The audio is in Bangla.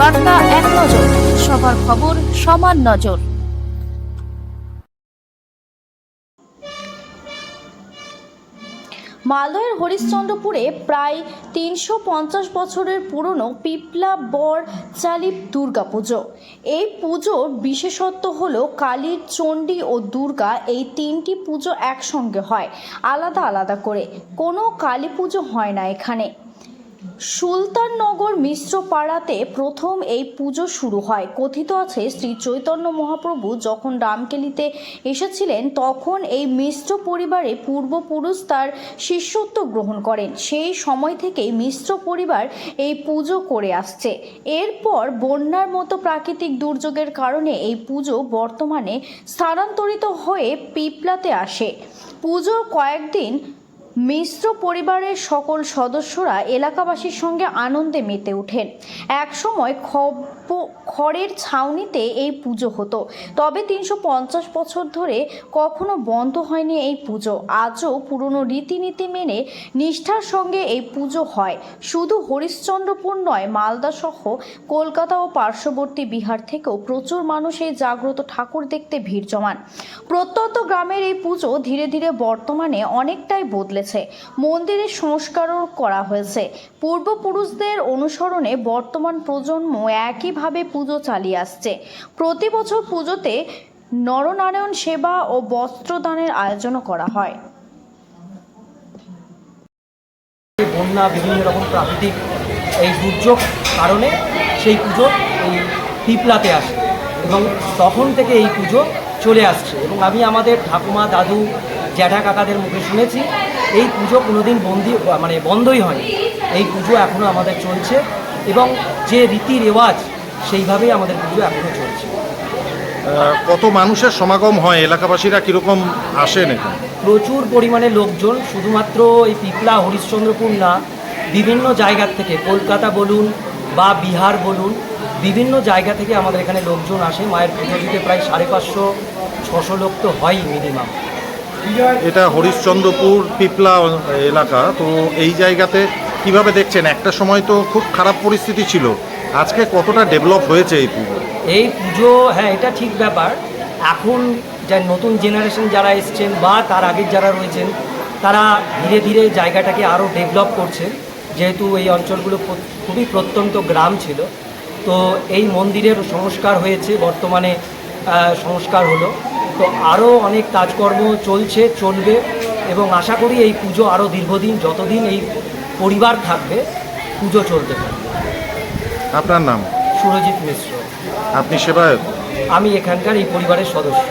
বার্তা এক নজর, সবার খবর সমান নজর। মালদহের হরিশ্চন্দ্রপুরে প্রায় তিনশো পঞ্চাশ বছরের পুরনো পিপলা বর চালিপ দুর্গাপুজো। এই পুজোর বিশেষত্ব হলো কালীর চণ্ডী ও দুর্গা এই তিনটি পুজো একসঙ্গে হয়, আলাদা আলাদা করে। কোনো কালী পুজো হয় না এখানে। সুলতাননগর মিশ্র পাড়াতে প্রথম এই পুজো শুরু হয়। কথিত আছে, শ্রী চৈতন্য মহাপ্রভু যখন রামকেলিতে এসেছিলেন, তখন এই মিশ্র পরিবারে পূর্বপুরুষ তার শিষ্যত্ব গ্রহণ করেন। সেই সময় থেকেই মিশ্র পরিবার এই পুজো করে আসছে। এরপর বন্যার মতো প্রাকৃতিক দুর্যোগের কারণে এই পুজো বর্তমানে স্থানান্তরিত হয়ে পিপলাতে আসে। পুজোর কয়েকদিন মিশ্র পরিবারের সকল সদস্যরা এলাকাবাসীর সঙ্গে আনন্দে মেতে ওঠেন। একসময় খব খড়ের ছাউনিতে এই পুজো হতো। তবে তিনশো পঞ্চাশ বছর ধরে কখনো বন্ধ হয়নি এই পুজো। আজও পুরনো রীতিনীতি মেনে নিষ্ঠার সঙ্গে এই পুজো হয়। শুধু হরিশ্চন্দ্রপুর নয়, মালদা সহ কলকাতা ও পার্শ্ববর্তী বিহার থেকেও প্রচুর মানুষ এই জাগ্রত ঠাকুর দেখতে ভিড় জমান। প্রত্যন্ত গ্রামের এই পুজো ধীরে ধীরে বর্তমানে অনেকটাই বদলেছে মন্দিরের সংস্কারও করা হয়েছে। পূর্বপুরুষদের অনুসরণে বর্তমান প্রজন্ম একইভাবে পুজো চালিয়ে আসছে। প্রতি বছর পুজোতে নরনারায়ণ সেবা ও বস্ত্রদানের আয়োজনও করা হয়। বন্যা, বিভিন্ন রকম প্রাকৃতিক এই দুর্যোগ কারণে সেই পুজো এই পিপলাতে আসে এবং তখন থেকে এই পুজো চলে আসছে। এবং আমি আমাদের ঠাকুমা, দাদু জ্যাঠা কাকাদের মুখে শুনেছি এই পুজো কোনোদিন বন্দি মানে বন্ধই হয়নি। এই পুজো এখনও আমাদের চলছে এবং যে রীতি রেওয়াজ সেইভাবেই আমাদের পুজো এখনও চলছে। কত মানুষের সমাগম হয়? এলাকাবাসীরা কীরকম আসেন এখানে? প্রচুর পরিমাণে লোকজন শুধুমাত্র এই পিপলা হরিশ্চন্দ্রপুর না বিভিন্ন জায়গার থেকে কলকাতা বলুন বা বিহার বলুন বিভিন্ন জায়গা থেকে আমাদের এখানে লোকজন আসে। মায়ের পুজো দিতে প্রায় সাড়ে পাঁচশো ছশো লোক তো হয়ই মিনিমাম এটা হরিশ্চন্দ্রপুর পিপলা এলাকা। তো এই জায়গাতে কীভাবে দেখছেন? একটা সময় তো খুব খারাপ পরিস্থিতি ছিল। আজকে কতটা ডেভেলপ হয়েছে এই পুজো? এই পুজো হ্যাঁ এটা ঠিক ব্যাপার। এখন যা নতুন জেনারেশন যারা এসছেন বা তার আগের যারা রয়েছেন, তারা ধীরে ধীরে জায়গাটাকে আরও ডেভেলপ করছেন। যেহেতু এই অঞ্চলগুলো খুবই প্রত্যন্ত গ্রাম ছিল। তো এই মন্দিরের সংস্কার হয়েছে। বর্তমানে সংস্কার হলো। তো আরও অনেক কাজকর্ম চলছে চলবে এবং আশা করি এই পুজো আরও দীর্ঘদিন যতদিন এই পরিবার থাকবে পুজো চলতে থাকবে। আপনার নাম? সুরজিৎ মিশ্র। আপনি সেবায়ত? আমি এখানকার এই পরিবারের সদস্য।